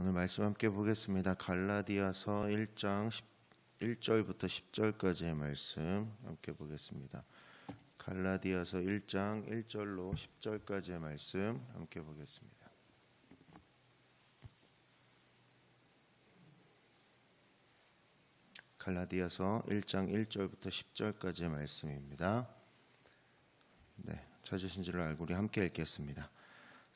오늘 말씀 함께 보겠습니다. 갈라디아서 1장 1절부터 10절까지의 말씀 함께 보겠습니다. 갈라디아서 1장 1절로 10절까지의 말씀 함께 보겠습니다. 갈라디아서 1장 1절부터 10절까지의 말씀입니다. 네, 찾으신 줄을 알고 우리 함께 읽겠습니다.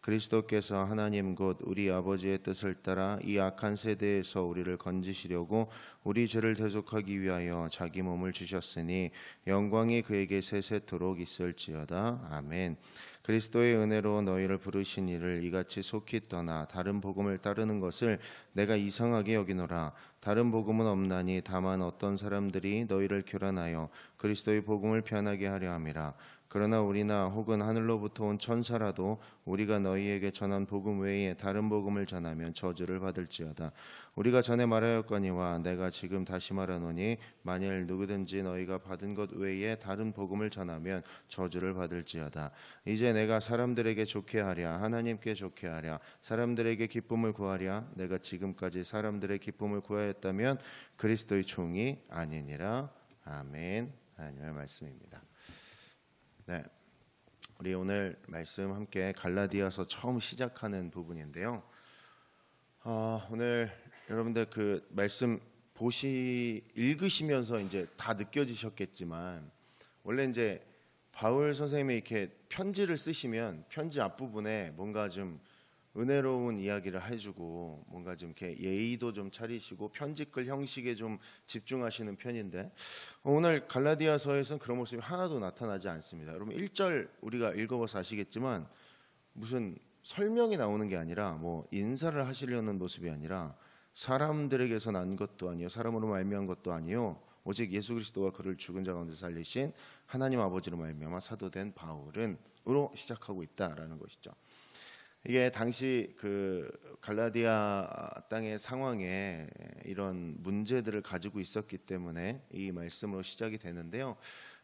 그리스도께서 하나님 곧 우리 아버지의 뜻을 따라 이 악한 세대에서 우리를 건지시려고 우리 죄를 대속하기 위하여 자기 몸을 주셨으니 영광이 그에게 세세토록 있을지어다 아멘. 그리스도의 은혜로 너희를 부르신 이를 이같이 속히 떠나 다른 복음을 따르는 것을 내가 이상하게 여기노라. 다른 복음은 없나니 다만 어떤 사람들이 너희를 교란하여 그리스도의 복음을 편하게 하려 함이라. 그러나 우리나 혹은 하늘로부터 온 천사라도 우리가 너희에게 전한 복음 외에 다른 복음을 전하면 저주를 받을지어다. 우리가 전에 말하였거니와 내가 지금 다시 말하노니 만일 누구든지 너희가 받은 것 외에 다른 복음을 전하면 저주를 받을지어다. 이제 내가 사람들에게 좋게 하랴 하나님께 좋게 하랴 사람들에게 기쁨을 구하랴 내가 지금까지 사람들의 기쁨을 구하였다면 그리스도의 총이 아니니라. 아멘. 하나님의 말씀입니다. 네. 우리 오늘 말씀 함께 갈라디아서 처음 시작하는 부분인데요. 어, 오늘 여러분들 그 말씀 보시 읽으시면서 이제 다 느껴지셨겠지만 원래 이제 바울 선생님이 이렇게 편지를 쓰시면 편지 앞부분에 뭔가 좀 은혜로운 이야기를 해주고 뭔가 좀 이렇게 예의도 좀 차리시고 편지글 형식에 좀 집중하시는 편인데 오늘 갈라디아서에서는 그런 모습이 하나도 나타나지 않습니다. 여러분 1절 우리가 읽어봐서 아시겠지만 무슨 설명이 나오는 게 아니라 뭐 인사를 하시려는 모습이 아니라 사람들에게서 난 것도 아니요 사람으로 말미암은 것도 아니요 오직 예수 그리스도와 그를 죽은 자 가운데 살리신 하나님 아버지로 말미암아 사도된 바울은으로 시작하고 있다라는 것이죠. 이게 당시 그 갈라디아 땅의 상황에 이런 문제들을 가지고 있었기 때문에 이 말씀으로 시작이 되는데요.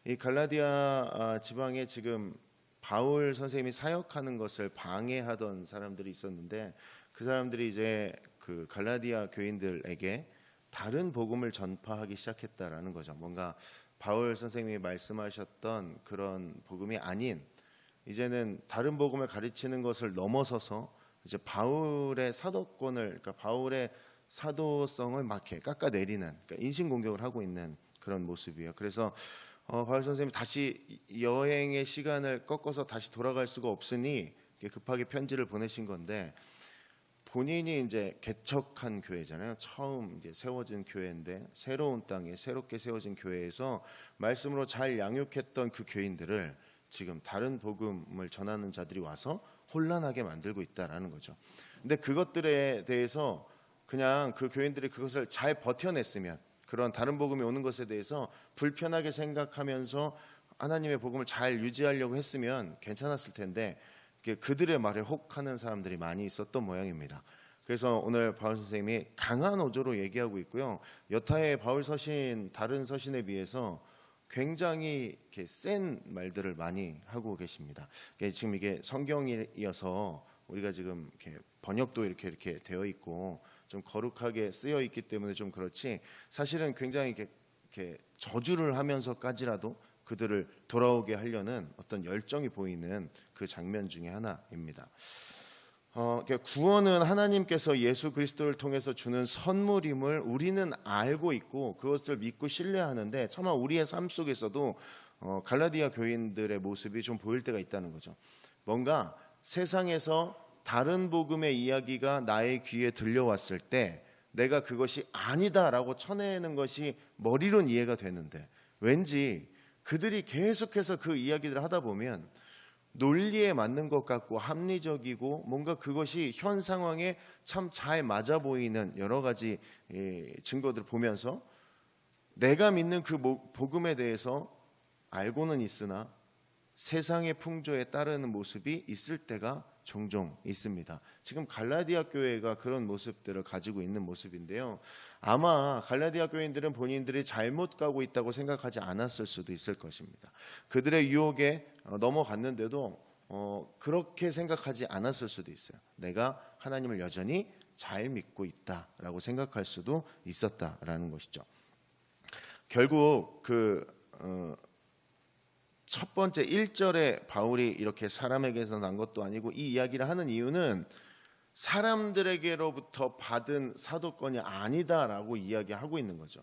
이 갈라디아 지방에 지금 바울 선생님이 사역하는 것을 방해하던 사람들이 있었는데 그 사람들이 이제 그 갈라디아 교인들에게 다른 복음을 전파하기 시작했다라는 거죠. 뭔가 바울 선생님이 말씀하셨던 그런 복음이 아닌 이제는 다른 복음을 가르치는 것을 넘어서서 이제 바울의 사도권을 그러니까 바울의 사도성을 막 이렇게 깎아내리는 그러니까 인신 공격을 하고 있는 그런 모습이에요. 그래서 어, 바울 선생님이 다시 여행의 시간을 꺾어서 다시 돌아갈 수가 없으니 급하게 편지를 보내신 건데 본인이 이제 개척한 교회잖아요. 처음 이제 세워진 교회인데 새로운 땅에 새롭게 세워진 교회에서 말씀으로 잘 양육했던 그 교인들을 지금 다른 복음을 전하는 자들이 와서 혼란하게 만들고 있다라는 거죠. 근데 그것들에 대해서 그냥 그 교인들이 그것을 잘 버텨냈으면 그런 다른 복음이 오는 것에 대해서 불편하게 생각하면서 하나님의 복음을 잘 유지하려고 했으면 괜찮았을 텐데 그들의 말에 혹하는 사람들이 많이 있었던 모양입니다. 그래서 오늘 바울 선생님이 강한 어조로 얘기하고 있고요. 여타의 바울 서신 다른 서신에 비해서 굉장히 이렇게 센 말들을 많이 하고 계십니다. 지금 이게 성경이어서 우리가 지금 이렇게 번역도 이렇게 이렇게 되어 있고 좀 거룩하게 쓰여 있기 때문에 좀 그렇지 사실은 굉장히 이렇게, 이렇게 저주를 하면서까지라도 그들을 돌아오게 하려는 어떤 열정이 보이는 그 장면 중에 하나입니다. 어, 구원은 하나님께서 예수 그리스도를 통해서 주는 선물임을 우리는 알고 있고 그것을 믿고 신뢰하는데 차마 우리의 삶 속에서도 어, 갈라디아 교인들의 모습이 좀 보일 때가 있다는 거죠. 뭔가 세상에서 다른 복음의 이야기가 나의 귀에 들려왔을 때 내가 그것이 아니다라고 쳐내는 것이 머리론 이해가 되는데 왠지 그들이 계속해서 그 이야기들을 하다 보면 논리에 맞는 것 같고 합리적이고 뭔가 그것이 현 상황에 참 잘 맞아 보이는 여러 가지 예, 증거들을 보면서 내가 믿는 그 복음에 대해서 알고는 있으나 세상의 풍조에 따르는 모습이 있을 때가 종종 있습니다. 지금 갈라디아 교회가 그런 모습들을 가지고 있는 모습인데요. 아마 갈라디아 교인들은 본인들이 잘못 가고 있다고 생각하지 않았을 수도 있을 것입니다. 그들의 유혹에 어, 넘어갔는데도 어, 그렇게 생각하지 않았을 수도 있어요. 내가 하나님을 여전히 잘 믿고 있다라고 생각할 수도 있었다라는 것이죠. 결국 그 어, 첫 번째 1절에 바울이 이렇게 사람에게서 난 것도 아니고 이 이야기를 하는 이유는 사람들에게로부터 받은 사도권이 아니다라고 이야기하고 있는 거죠.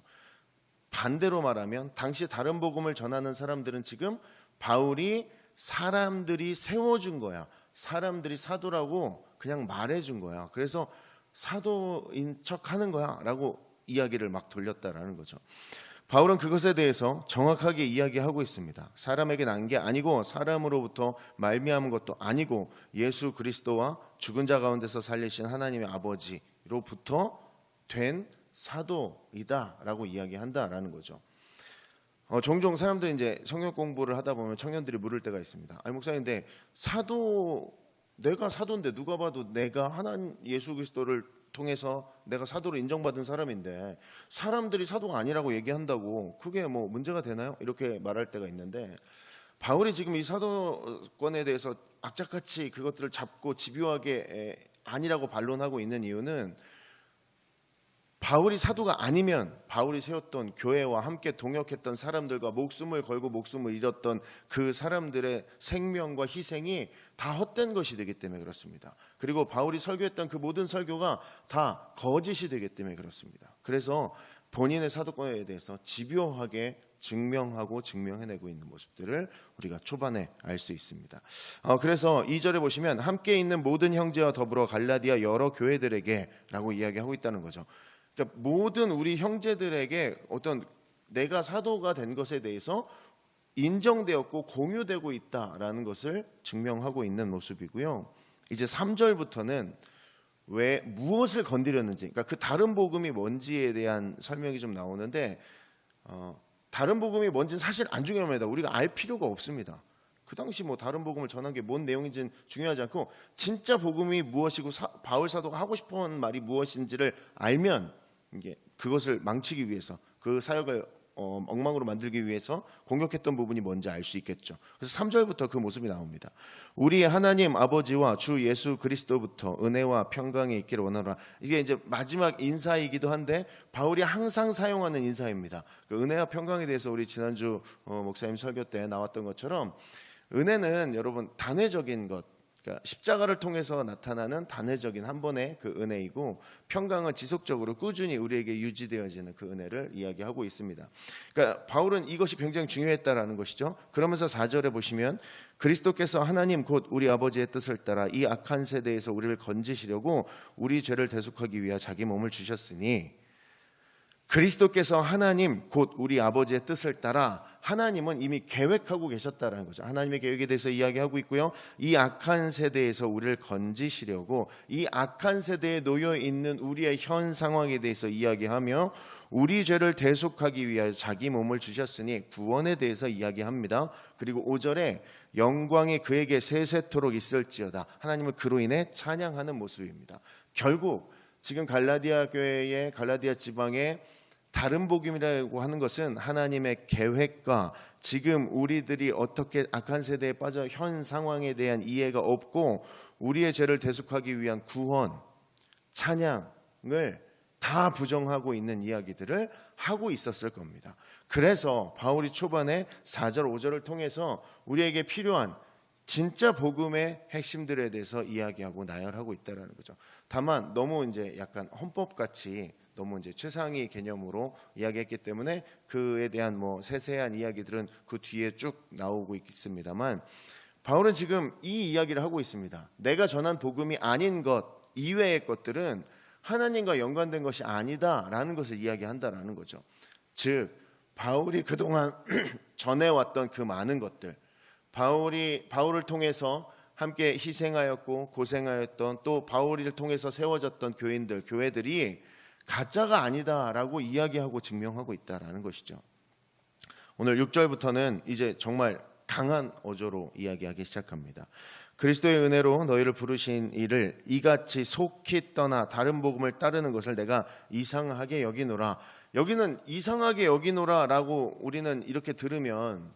반대로 말하면 당시 다른 복음을 전하는 사람들은 지금 바울이 사람들이 세워준 거야. 사람들이 사도라고 그냥 말해준 거야. 그래서 사도인 척 하는 거야. 라고 이야기를 막 돌렸다라는 거죠. 바울은 그것에 대해서 정확하게 이야기하고 있습니다. 사람에게 난 게 아니고 사람으로부터 말미암은 것도 아니고 예수 그리스도와 죽은 자 가운데서 살리신 하나님의 아버지로부터 된 사도이다라고 이야기한다라는 거죠. 어, 종종 사람들이 이제 성경 공부를 하다 보면 청년들이 물을 때가 있습니다. 아니 목사님인데 사도 내가 사도인데 누가 봐도 내가 하나님 예수 그리스도를 통해서 내가 사도로 인정받은 사람인데 사람들이 사도가 아니라고 얘기한다고 그게 뭐 문제가 되나요? 이렇게 말할 때가 있는데 바울이 지금 이 사도권에 대해서 악착같이 그것들을 잡고 집요하게 에, 아니라고 반론하고 있는 이유는 바울이 사도가 아니면 바울이 세웠던 교회와 함께 동역했던 사람들과 목숨을 걸고 목숨을 잃었던 그 사람들의 생명과 희생이 다 헛된 것이 되기 때문에 그렇습니다. 그리고 바울이 설교했던 그 모든 설교가 다 거짓이 되기 때문에 그렇습니다. 그래서 본인의 사도권에 대해서 집요하게 증명하고 증명해내고 있는 모습들을 우리가 초반에 알 수 있습니다. 어, 그래서 2절에 보시면 함께 있는 모든 형제와 더불어 갈라디아 여러 교회들에게라고 이야기하고 있다는 거죠. 그러니까 모든 우리 형제들에게 어떤 내가 사도가 된 것에 대해서 인정되었고 공유되고 있다라는 것을 증명하고 있는 모습이고요. 이제 3절부터는 왜 무엇을 건드렸는지, 그러니까 그 다른 복음이 뭔지에 대한 설명이 좀 나오는데 어, 다른 복음이 뭔지는 사실 안 중요합니다. 우리가 알 필요가 없습니다. 그 당시 뭐 다른 복음을 전한 게 뭔 내용인지는 중요하지 않고 진짜 복음이 무엇이고 사, 바울 사도가 하고 싶어하는 말이 무엇인지를 알면 이게 그것을 망치기 위해서 그 사역을 어, 엉망으로 만들기 위해서 공격했던 부분이 뭔지 알 수 있겠죠. 그래서 3절부터 그 모습이 나옵니다. 우리 하나님 아버지와 주 예수 그리스도부터 은혜와 평강이 있기를 원하노라. 이게 이제 마지막 인사이기도 한데 바울이 항상 사용하는 인사입니다. 그 은혜와 평강에 대해서 우리 지난주 어, 목사님 설교 때 나왔던 것처럼 은혜는 여러분 단회적인 것 그러니까 십자가를 통해서 나타나는 단회적인 한 번의 그 은혜이고 평강은 지속적으로 꾸준히 우리에게 유지되어지는 그 은혜를 이야기하고 있습니다. 그러니까 바울은 이것이 굉장히 중요했다라는 것이죠. 그러면서 4절에 보시면 그리스도께서 하나님 곧 우리 아버지의 뜻을 따라 이 악한 세대에서 우리를 건지시려고 우리 죄를 대속하기 위하 자기 몸을 주셨으니 그리스도께서 하나님 곧 우리 아버지의 뜻을 따라 하나님은 이미 계획하고 계셨다라는 거죠. 하나님의 계획에 대해서 이야기하고 있고요. 이 악한 세대에서 우리를 건지시려고 이 악한 세대에 놓여 있는 우리의 현 상황에 대해서 이야기하며 우리 죄를 대속하기 위하여 자기 몸을 주셨으니 구원에 대해서 이야기합니다. 그리고 5절에 영광이 그에게 세세토록 있을지어다. 하나님을 그로 인해 찬양하는 모습입니다. 결국 지금 갈라디아 교회의 갈라디아 지방의 다른 복음이라고 하는 것은 하나님의 계획과 지금 우리들이 어떻게 악한 세대에 빠져 현 상황에 대한 이해가 없고 우리의 죄를 대속하기 위한 구원, 찬양을 다 부정하고 있는 이야기들을 하고 있었을 겁니다. 그래서 바울이 초반에 4절, 5절을 통해서 우리에게 필요한 진짜 복음의 핵심들에 대해서 이야기하고 나열하고 있다라는 거죠. 다만 너무 이제 약간 헌법 같이 너무 이제 최상위 개념으로 이야기했기 때문에 그에 대한 뭐 세세한 이야기들은 그 뒤에 쭉 나오고 있습니다만 바울은 지금 이 이야기를 하고 있습니다. 내가 전한 복음이 아닌 것 이외의 것들은 하나님과 연관된 것이 아니다라는 것을 이야기한다라는 거죠. 즉 바울이 그동안 전해왔던 그 많은 것들, 바울이 바울을 통해서 함께 희생하였고 고생하였던 또 바울을 통해서 세워졌던 교인들, 교회들이 가짜가 아니다라고 이야기하고 증명하고 있다라는 것이죠. 오늘 6절부터는 이제 정말 강한 어조로 이야기하기 시작합니다. 그리스도의 은혜로 너희를 부르신 이를 이같이 속히 떠나 다른 복음을 따르는 것을 내가 이상하게 여기노라. 여기는 이상하게 여기노라라고 우리는 이렇게 들으면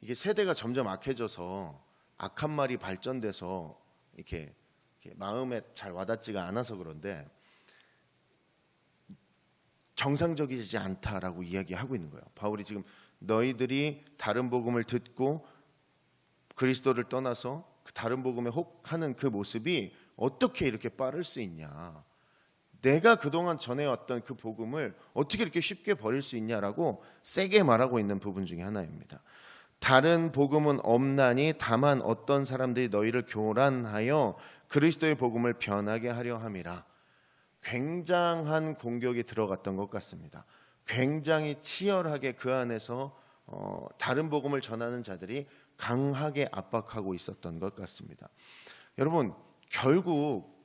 이게 세대가 점점 악해져서 악한 말이 발전돼서 이렇게, 이렇게 마음에 잘 와닿지가 않아서 그런데 정상적이지 않다라고 이야기하고 있는 거예요. 바울이 지금 너희들이 다른 복음을 듣고 그리스도를 떠나서 그 다른 복음에 혹하는 그 모습이 어떻게 이렇게 빠를 수 있냐? 내가 그동안 전해왔던 그 복음을 어떻게 이렇게 쉽게 버릴 수 있냐라고 세게 말하고 있는 부분 중에 하나입니다. 다른 복음은 없나니 다만 어떤 사람들이 너희를 교란하여 그리스도의 복음을 변하게 하려 함이라. 굉장한 공격이 들어갔던 것 같습니다. 굉장히 치열하게 그 안에서 어, 다른 복음을 전하는 자들이 강하게 압박하고 있었던 것 같습니다. 여러분 결국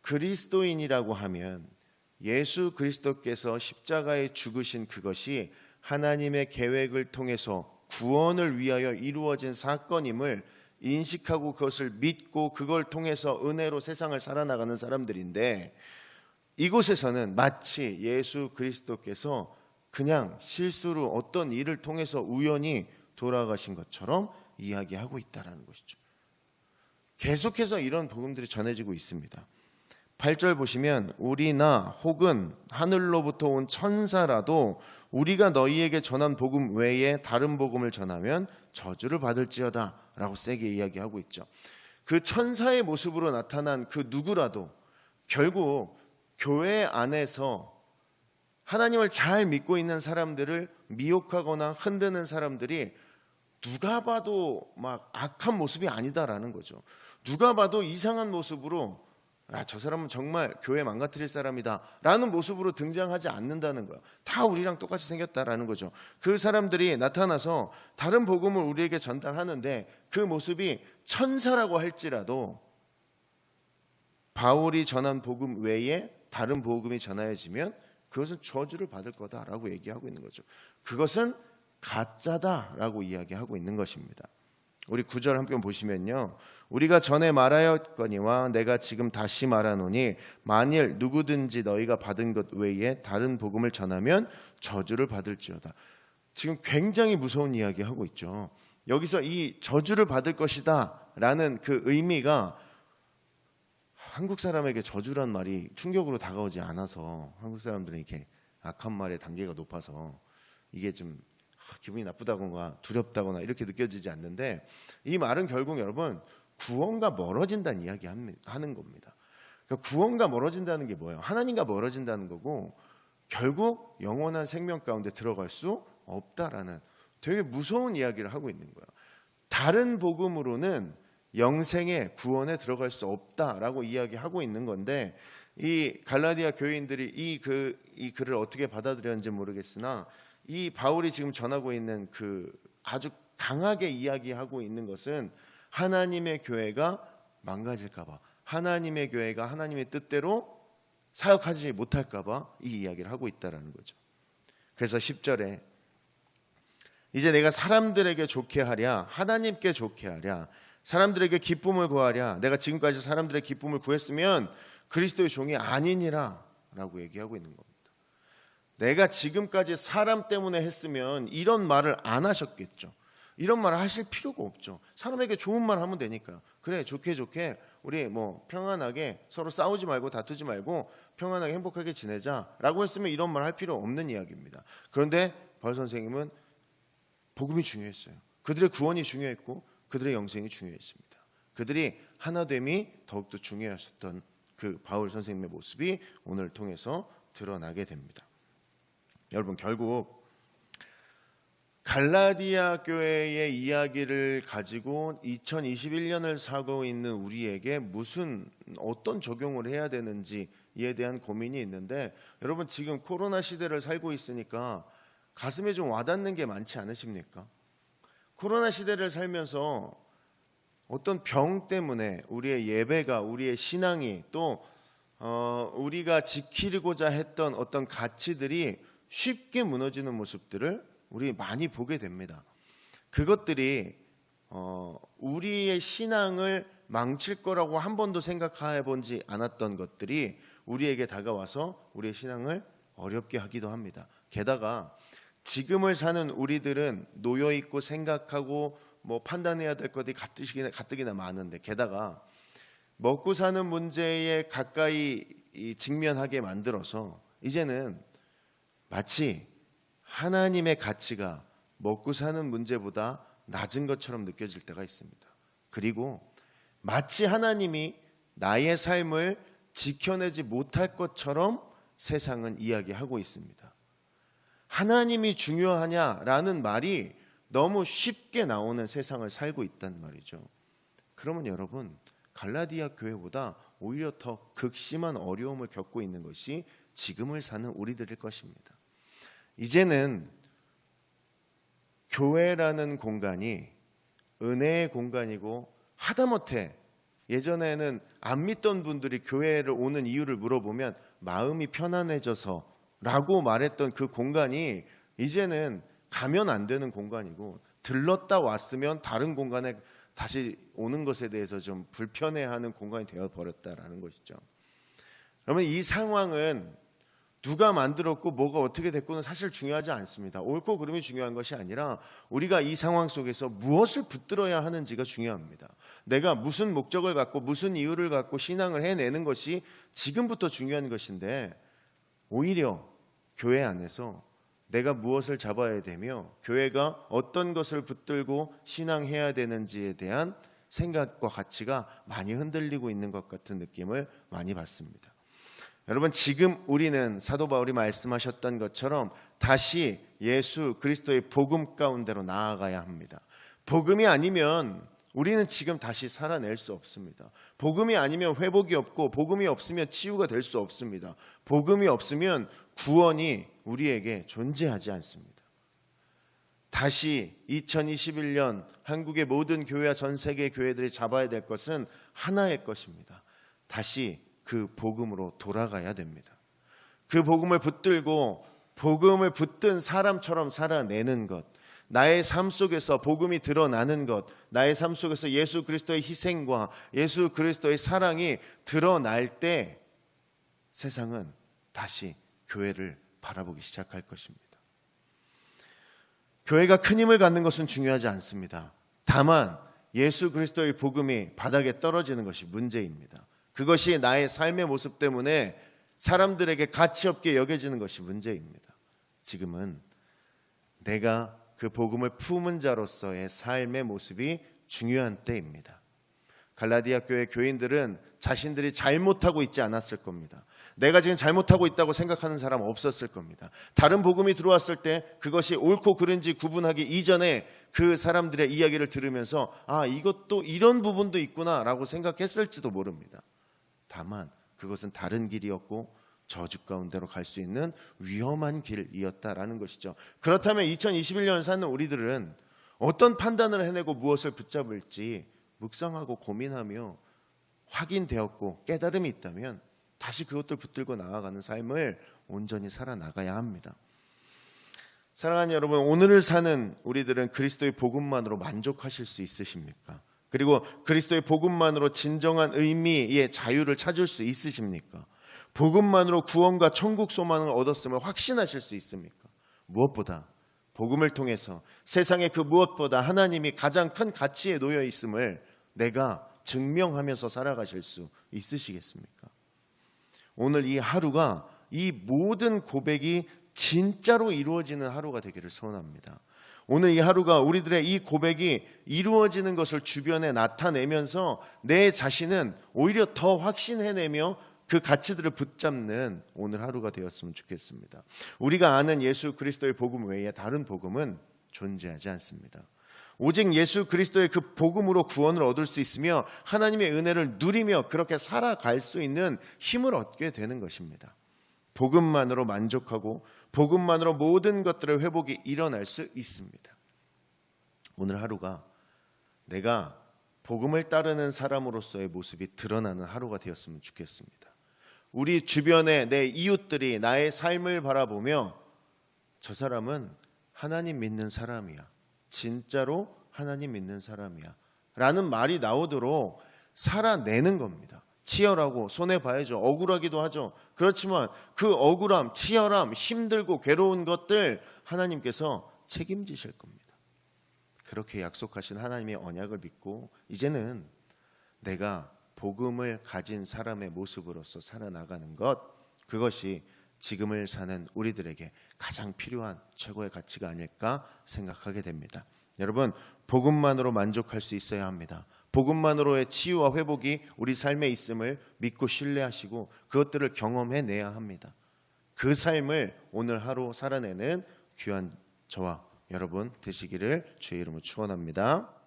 그리스도인이라고 하면 예수 그리스도께서 십자가에 죽으신 그것이 하나님의 계획을 통해서 구원을 위하여 이루어진 사건임을 인식하고 그것을 믿고 그걸 통해서 은혜로 세상을 살아나가는 사람들인데 이곳에서는 마치 예수 그리스도께서 그냥 실수로 어떤 일을 통해서 우연히 돌아가신 것처럼 이야기하고 있다라는 것이죠. 계속해서 이런 복음들이 전해지고 있습니다. 8절 보시면 우리나 혹은 하늘로부터 온 천사라도 우리가 너희에게 전한 복음 외에 다른 복음을 전하면 저주를 받을지어다 라고 세게 이야기하고 있죠. 그 천사의 모습으로 나타난 그 누구라도 결국 교회 안에서 하나님을 잘 믿고 있는 사람들을 미혹하거나 흔드는 사람들이 누가 봐도 막 악한 모습이 아니다라는 거죠. 누가 봐도 이상한 모습으로 야, 저 사람은 정말 교회 망가뜨릴 사람이다. 라는 모습으로 등장하지 않는다는 거예요. 다 우리랑 똑같이 생겼다라는 거죠. 그 사람들이 나타나서 다른 복음을 우리에게 전달하는데 그 모습이 천사라고 할지라도 바울이 전한 복음 외에 다른 복음이 전하여지면 그것은 저주를 받을 거다라고 얘기하고 있는 거죠. 그것은 가짜다라고 이야기하고 있는 것입니다. 우리 구절 함께 보시면요. 우리가 전에 말하였거니와 내가 지금 다시 말하노니 만일 누구든지 너희가 받은 것 외에 다른 복음을 전하면 저주를 받을지어다. 지금 굉장히 무서운 이야기 하고 있죠. 여기서 이 저주를 받을 것이다라는 그 의미가 한국 사람에게 저주란 말이 충격으로 다가오지 않아서 한국 사람들은 이렇게 악한 말의 단계가 높아서 이게 좀 기분이 나쁘다거나 두렵다거나 이렇게 느껴지지 않는데 이 말은 결국 여러분 구원과 멀어진다는 이야기 하는 겁니다. 그러니까 구원과 멀어진다는 게 뭐예요? 하나님과 멀어진다는 거고 결국 영원한 생명 가운데 들어갈 수 없다라는 되게 무서운 이야기를 하고 있는 거예요. 다른 복음으로는 영생의 구원에 들어갈 수 없다라고 이야기하고 있는 건데 이 갈라디아 교인들이 이 그 이 글을 어떻게 받아들였는지 모르겠으나 이 바울이 지금 전하고 있는 그 아주 강하게 이야기하고 있는 것은 하나님의 교회가 망가질까봐 하나님의 교회가 하나님의 뜻대로 사역하지 못할까봐 이 이야기를 하고 있다라는 거죠. 그래서 10절에 이제 내가 사람들에게 좋게 하랴 하나님께 좋게 하랴 사람들에게 기쁨을 구하랴 내가 지금까지 사람들의 기쁨을 구했으면 그리스도의 종이 아니니라 라고 얘기하고 있는 겁니다. 내가 지금까지 사람 때문에 했으면 이런 말을 안 하셨겠죠. 이런 말을 하실 필요가 없죠. 사람에게 좋은 말 하면 되니까. 그래, 좋게 좋게 우리 뭐 평안하게 서로 싸우지 말고 다투지 말고 평안하게 행복하게 지내자라고 했으면 이런 말 할 필요 없는 이야기입니다. 그런데 발 선생님은 복음이 중요했어요. 그들의 구원이 중요했고 그들의 영생이 중요했습니다. 그들이 하나됨이 더욱더 중요했었던 그 바울 선생님의 모습이 오늘 통해서 드러나게 됩니다. 여러분 결국 갈라디아 교회의 이야기를 가지고 2021년을 살고 있는 우리에게 무슨 어떤 적용을 해야 되는지에 대한 고민이 있는데 여러분 지금 코로나 시대를 살고 있으니까 가슴에 좀 와닿는 게 많지 않으십니까? 코로나 시대를 살면서 어떤 병 때문에 우리의 예배가 우리의 신앙이 또 어, 우리가 지키고자 했던 어떤 가치들이 쉽게 무너지는 모습들을 우리 많이 보게 됩니다. 그것들이 어, 우리의 신앙을 망칠 거라고 한 번도 생각해 본지 않았던 것들이 우리에게 다가와서 우리의 신앙을 어렵게 하기도 합니다. 게다가 지금을 사는 우리들은 놓여 있고 생각하고 뭐 판단해야 될 것이 가뜩이나, 가뜩이나 많은데 게다가 먹고 사는 문제에 가까이 이 직면하게 만들어서 이제는 마치 하나님의 가치가 먹고 사는 문제보다 낮은 것처럼 느껴질 때가 있습니다. 그리고 마치 하나님이 나의 삶을 지켜내지 못할 것처럼 세상은 이야기하고 있습니다. 하나님이 중요하냐라는 말이 너무 쉽게 나오는 세상을 살고 있단 말이죠. 그러면 여러분 갈라디아 교회보다 오히려 더 극심한 어려움을 겪고 있는 것이 지금을 사는 우리들일 것입니다. 이제는 교회라는 공간이 은혜의 공간이고 하다못해 예전에는 안 믿던 분들이 교회를 오는 이유를 물어보면 마음이 편안해져서 라고 말했던 그 공간이 이제는 가면 안 되는 공간이고 들렀다 왔으면 다른 공간에 다시 오는 것에 대해서 좀 불편해하는 공간이 되어 버렸다라는 것이죠. 그러면 이 상황은 누가 만들었고 뭐가 어떻게 됐고는 사실 중요하지 않습니다. 옳고 그름이 중요한 것이 아니라 우리가 이 상황 속에서 무엇을 붙들어야 하는지가 중요합니다. 내가 무슨 목적을 갖고 무슨 이유를 갖고 신앙을 해내는 것이 지금부터 중요한 것인데 오히려 교회 안에서 내가 무엇을 잡아야 되며 교회가 어떤 것을 붙들고 신앙해야 되는지에 대한 생각과 가치가 많이 흔들리고 있는 것 같은 느낌을 많이 받습니다. 여러분 지금 우리는 사도 바울이 말씀하셨던 것처럼 다시 예수 그리스도의 복음 가운데로 나아가야 합니다. 복음이 아니면 우리는 지금 다시 살아낼 수 없습니다. 복음이 아니면 회복이 없고 복음이 없으면 치유가 될 수 없습니다. 복음이 없으면 구원이 우리에게 존재하지 않습니다. 다시 2021년 한국의 모든 교회와 전 세계 교회들이 잡아야 될 것은 하나의 것입니다. 다시 그 복음으로 돌아가야 됩니다. 그 복음을 붙들고 복음을 붙든 사람처럼 살아내는 것, 나의 삶 속에서 복음이 드러나는 것, 나의 삶 속에서 예수 그리스도의 희생과 예수 그리스도의 사랑이 드러날 때 세상은 다시 교회를 바라보기 시작할 것입니다. 교회가 큰 힘을 갖는 것은 중요하지 않습니다. 다만 예수 그리스도의 복음이 바닥에 떨어지는 것이 문제입니다. 그것이 나의 삶의 모습 때문에 사람들에게 가치 없게 여겨지는 것이 문제입니다. 지금은 내가 그 복음을 품은 자로서의 삶의 모습이 중요한 때입니다. 갈라디아 교회 교인들은 자신들이 잘못하고 있지 않았을 겁니다. 내가 지금 잘못하고 있다고 생각하는 사람 없었을 겁니다. 다른 복음이 들어왔을 때 그것이 옳고 그른지 구분하기 이전에 그 사람들의 이야기를 들으면서 아, 이것도 이런 부분도 있구나라고 생각했을지도 모릅니다. 다만 그것은 다른 길이었고 저주 가운데로 갈 수 있는 위험한 길이었다라는 것이죠. 그렇다면 2021년 사는 우리들은 어떤 판단을 해내고 무엇을 붙잡을지 묵상하고 고민하며 확인되었고 깨달음이 있다면 다시 그것들 붙들고 나아가는 삶을 온전히 살아나가야 합니다. 사랑하는 여러분, 오늘을 사는 우리들은 그리스도의 복음만으로 만족하실 수 있으십니까? 그리고 그리스도의 복음만으로 진정한 의미의 자유를 찾을 수 있으십니까? 복음만으로 구원과 천국 소망을 얻었음을 확신하실 수 있습니까? 무엇보다 복음을 통해서 세상의 그 무엇보다 하나님이 가장 큰 가치에 놓여 있음을 내가 증명하면서 살아가실 수 있으시겠습니까? 오늘 이 하루가 이 모든 고백이 진짜로 이루어지는 하루가 되기를 소원합니다. 오늘 이 하루가 우리들의 이 고백이 이루어지는 것을 주변에 나타내면서 내 자신은 오히려 더 확신해내며 그 가치들을 붙잡는 오늘 하루가 되었으면 좋겠습니다. 우리가 아는 예수 그리스도의 복음 외에 다른 복음은 존재하지 않습니다. 오직 예수 그리스도의 그 복음으로 구원을 얻을 수 있으며 하나님의 은혜를 누리며 그렇게 살아갈 수 있는 힘을 얻게 되는 것입니다. 복음만으로 만족하고 복음만으로 모든 것들의 회복이 일어날 수 있습니다. 오늘 하루가 내가 복음을 따르는 사람으로서의 모습이 드러나는 하루가 되었으면 좋겠습니다. 우리 주변의 내 이웃들이 나의 삶을 바라보며 저 사람은 하나님 믿는 사람이야. 진짜로 하나님 믿는 사람이야. 라는 말이 나오도록 살아내는 겁니다. 치열하고 손해 봐야죠. 억울하기도 하죠. 그렇지만 그 억울함, 치열함, 힘들고 괴로운 것들 하나님께서 책임지실 겁니다. 그렇게 약속하신 하나님의 언약을 믿고 이제는 내가 복음을 가진 사람의 모습으로서 살아나가는 것 그것이 지금을 사는 우리들에게 가장 필요한 최고의 가치가 아닐까 생각하게 됩니다. 여러분 복음만으로 만족할 수 있어야 합니다. 복음만으로의 치유와 회복이 우리 삶에 있음을 믿고 신뢰하시고 그것들을 경험해 내야 합니다. 그 삶을 오늘 하루 살아내는 귀한 저와 여러분 되시기를 주의 이름으로 축원합니다.